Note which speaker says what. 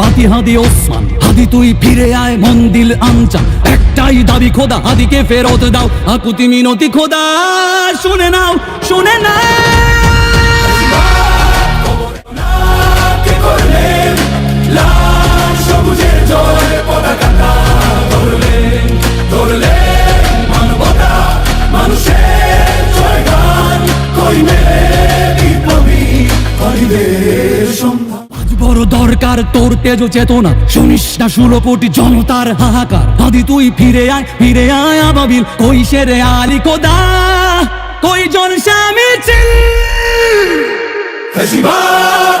Speaker 1: বাতি হাদি ওসমান। হাদি তুই ফিরে আয় মন্দিল আনচান একটাই দাবি খোদা, হাদিকে ফেরত দাও। আকুতি মিনতি খোদা, শুনে নাও শুনে নাও।
Speaker 2: জয়
Speaker 1: বড় দরকার তোর তেজ চেতনা। শুনিস না ষোলো কোটি জনতার হাহাকার। আদি তুই ফিরে আয় ফিরে আয় আবাবিল। কই সেরে আলি কোদা? কই জন স্বামী চিল
Speaker 2: ফেসিবাদ